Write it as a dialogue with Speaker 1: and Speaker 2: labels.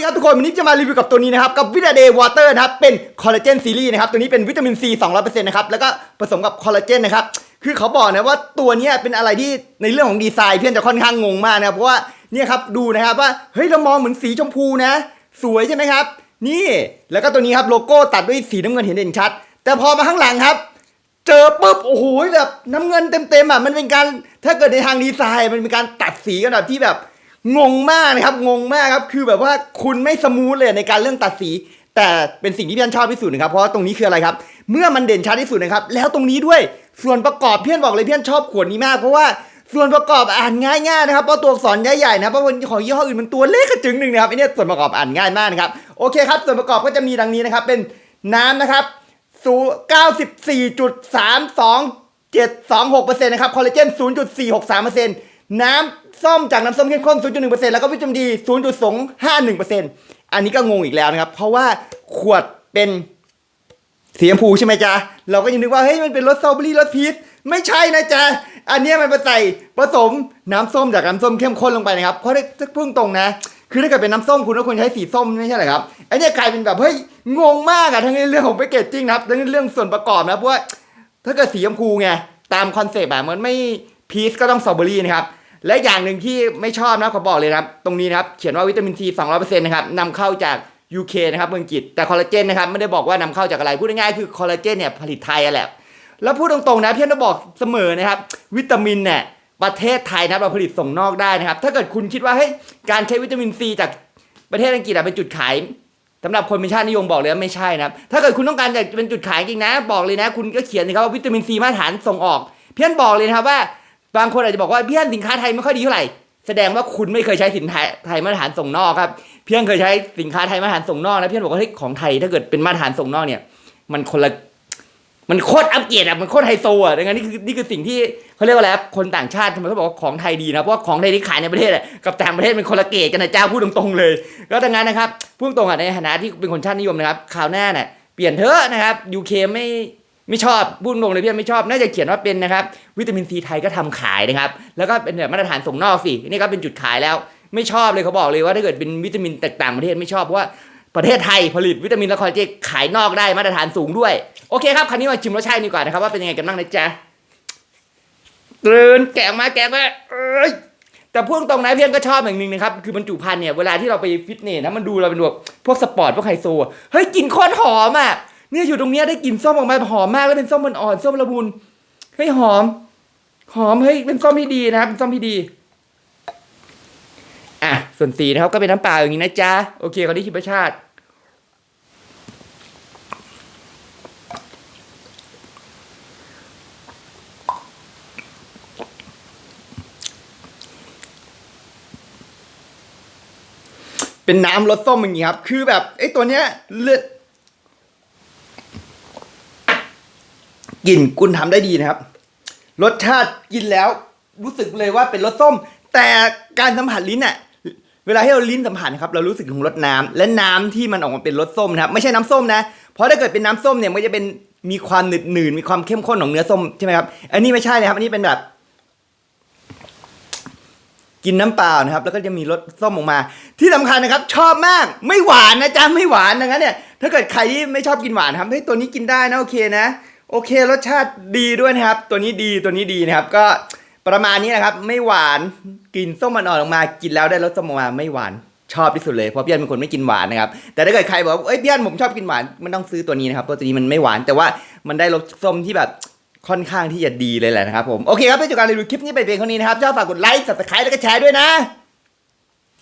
Speaker 1: ดีครับทุกคนวันนี้จะมารีวิวกับตัวนี้นะครับกับวิตาเดย์วอเตอร์นะครับเป็นคอลลาเจนซีรีส์นะครับตัวนี้เป็นวิตามินซี200%นะครับแล้วก็ผสมกับคอลลาเจนนะครับคือเขาบอกนะว่าตัวนี้เป็นอะไรที่ในเรื่องของดีไซน์เพื่อนจะค่อนข้างงงมากนะครับเพราะว่าเนี่ยครับดูนะครับว่าเฮ้ยเรามองเหมือนสีชมพูนะ สวยใช่ไหมครับ นี่แล้วก็ตัวนี้ครับโลโก้ตัดด้วยสีน้ำเงินเห็นเด่นชัด แต่พอมาข้างหลังครับ เจอปุ๊บโอ้โหแบบน้ำเงินเต็มๆอะมันเป็นการถ้าเกิดในทางดีไซน์มันเป็นการตัดสีกันแบบที่แบบ งงมากนะครับงงมากครับคือแบบว่าคุณไม่สมูทเลยในการเรื่องตัดสี แต่เป็นสิ่งที่พี่อันชอบที่สุดนะครับเพราะว่าตรงนี้คืออะไรครับ เมื่อมันเด่นชัดที่สุดนะครับแล้วตรงนี้ด้วยส่วนประกอบพี่อันบอกเลยพี่อันชอบขวดนี้มากเพราะว่าส่วนประกอบอ่านง่ายๆนะครับเพราะตัวอักษรใหญ่ๆนะเพราะว่าของยี่ห้ออื่นมันตัวเล็กกระจึงหนึ่งนะครับไอเนี่ยส่วนประกอบอ่านง่ายมากนะครับโอเคครับ ส่วนประกอบก็จะมีดังนี้นะครับ เป็นน้ำนะครับสูง94.32726%นต์นะครับคอลลาเจน0.463%น้ำ ส้มจากน้ำส้มเข้มข้น 0.1%แล้วก็วิตามินดี 0.251%อันนี้ก็งงอีกแล้วนะครับ เพราะว่าขวดเป็นสีชมพูใช่ไหมจ๊ะ เราก็ยังนึกว่าเฮ้ยมันเป็นรสสตรอเบอรี่รสพีชไม่ใช่นะจ๊ะ อันนี้มันมาใส่ผสมน้ำส้มจากน้ำส้มเข้มข้นลงไปนะครับเพราะถ้าพุ่งตรงนะ คือถ้าเกิดเป็นน้ำส้มคุณก็ควรใช้สีส้มไม่ใช่เหรอครับอเนี้ยกลายเป็นแบบเฮ้ยงงมากอะทั้งเรื่องของแพคเกจจิ้งนะครับทั้งเรื่องส่วนประกอบนะเพราะว่าถ้าเกิดสีชมพูไงตามคอนเซปต์อะมันไม่พีชก็ต้องสตรอเบอรี่นะครับ และอย่างหนึ่งที่ไม่ชอบนะขอบอกเลยนะครับ ตรงนี้นะครับ เขียนว่าวิตามินซี200%นะครับนำเข้าจาก UK นะครับเมืองอังกฤษแต่คอลลาเจนนะครับไม่ได้บอกว่านำเข้าจากอะไรพูดง่ายๆคือคอลลาเจนเนี่ยผลิตไทยแหละแล้วพูดตรงๆนะพี่ต้องบอกเสมอนะครับ วิตามินเนี่ยประเทศไทยนะเราผลิตส่งนอกได้นะครับ ถ้าเกิดคุณคิดว่าเฮ้ยการใช้วิตามินซีจากประเทศอังกฤษเป็นจุดขายสำหรับคนเป็นชาตินิยมบอกเลยว่าไม่ใช่นะครับ ถ้าเกิดคุณต้องการจะเป็นจุดขายจริงนะ บอกเลยนะ คุณก็เขียนนะครับว่าวิตามินซีมาตรฐานส่งออก เพี้ยนบอกเลยนะครับว่า บางคนอาจจะบอกว่าเพี้ยนสินค้าไทยไม่ค่อยดีเท่าไหร่แสดงว่าคุณไม่เคยใช้สินค้าไทยมาตรฐานส่งนอกครับเพี้ยนเคยใช้สินค้าไทยมาตรฐานส่งนอกนะเพี้ยนบอกว่าเฮ้ยของไทยถ้าเกิดเป็นมาตรฐานส่งนอกเนี่ย มันคนละมันโคตรอัปเกรดอะมันโคตรไฮโซอะดังนั้นนี่คือนี่คือสิ่งที่เขาเรียกว่าอะไรคนต่างชาติทำไมเขาบอกว่าของไทยดีนะเพราะของไทยที่ขายในประเทศกับต่างประเทศเป็นคนละเกรดกันนะเจ้าพูดตรงๆเลย ก็ดังนั้นนะครับพูดตรงๆอะในฐานะที่เป็นคนชาตินิยมนะครับคราวหน้าเนี่ยเปลี่ยนเถอะนะครับยูเคไม่ ไม่ชอบพูดตรงเลยพี่ไม่ชอบน่าจะเขียนว่าเป็นนะครับ วิตามินซีไทยก็ทำขายนะครับ แล้วก็เป็นแบบมาตรฐานส่งนอกสินี่ก็เป็นจุดขายแล้ว ไม่ชอบเลยเขาบอกเลยว่าถ้าเกิดเป็นวิตามินต่างประเทศไม่ชอบเพราะว่าประเทศไทยผลิตวิตามินและคอลลาเจนขายนอกได้มาตรฐานสูงด้วย โอเคครับคราวนี้มาชิมรสชาติดีกว่านะครับว่าเป็นยังไงกันบ้างนะจ๊ะตื่นแกะมาแกะมาเอ้ยแต่พูดตรงนะเพียนก็ชอบอย่างหนึ่งนะครับ คือบรรจุภัณฑ์เนี่ยเวลาที่เราไปฟิตเนสนะมันดูเราเป็นแบบพวกสปอร์ตพวกไฮโซเฮ้ยกลิ่นโคตรหอมอะ เนี่ยอยู่ตรงเนี้ยได้กลิ่นส้มออกมาหอมมากแล้วเป็นส้มมันอ่อนๆส้มละมุนเฮ้ยหอม หอมเฮ้ยเป็นส้มที่ดีนะครับเป็นส้มที่ดีอะส่วนสีนะครับก็เป็นน้ำเปล่าอย่างนี้นะจ๊ะโอเคคราวนี้ชิมรสชาติเป็นน้ำรสส้มอย่างงี้ครับ คือแบบไอ้ตัวเนี้ยเลือด กลิ่นคุณทำได้ดีนะครับ รสชาติกินแล้วรู้สึกเลยว่าเป็นรสส้ม แต่การสัมผัสลิ้นอะเวลาที่เราลิ้นสัมผัสนะครับเรารู้สึกถึงรสน้ำและน้ำที่มันออกมาเป็นรสส้มนะครับไม่ใช่น้ำส้มนะเพราะถ้าเกิดเป็นน้ำส้มเนี่ยมันจะเป็นมีความหนืดหนืดมีความเข้มข้นของเนื้อส้มใช่ไหมครับอันนี้ไม่ใช่เลยครับ อันนี้เป็นแบบ กินน้ำเปล่านะครับ แล้วก็จะมีรสส้มออกมา ที่สำคัญนะครับ ชอบมากไม่หวานนะจ๊ะไม่หวานดังนั้นเนี่ยถ้าเกิดใครที่ไม่ชอบกินหวานครับเฮ้ยตัวนี้กินได้นะโอเคนะ โอเครสชาติดีด้วยนะครับ ตัวนี้ดีตัวนี้ดีนะครับ ก็ประมาณนี้นะครับ ไม่หวานกลินส้มมันอ่อนออกมากินแล้วได้รสส้มออกมาไม่หวานชอบที่สุดเลยเพราะพี่อันเป็นคนไม่กินหวานนะครับแต่ถ้าเกิดใครบอกว่าเอ้ยพี่อันผมชอบกินหวานมันต้องซื้อตัวนี้นะครับเพราะตัวนี้มันไม่หวานแต่ว่ามันได้รสส้มที่แบบค่อนข้างที่จะดีเลยแหละนะครับผมโอเคครับเป็นจบการรีวิวคลิปนี้ไปเพียงเท่านี้นะครับชอบฝากกดไลค์ subscribe แล้วก็แชร์ด้วยนะ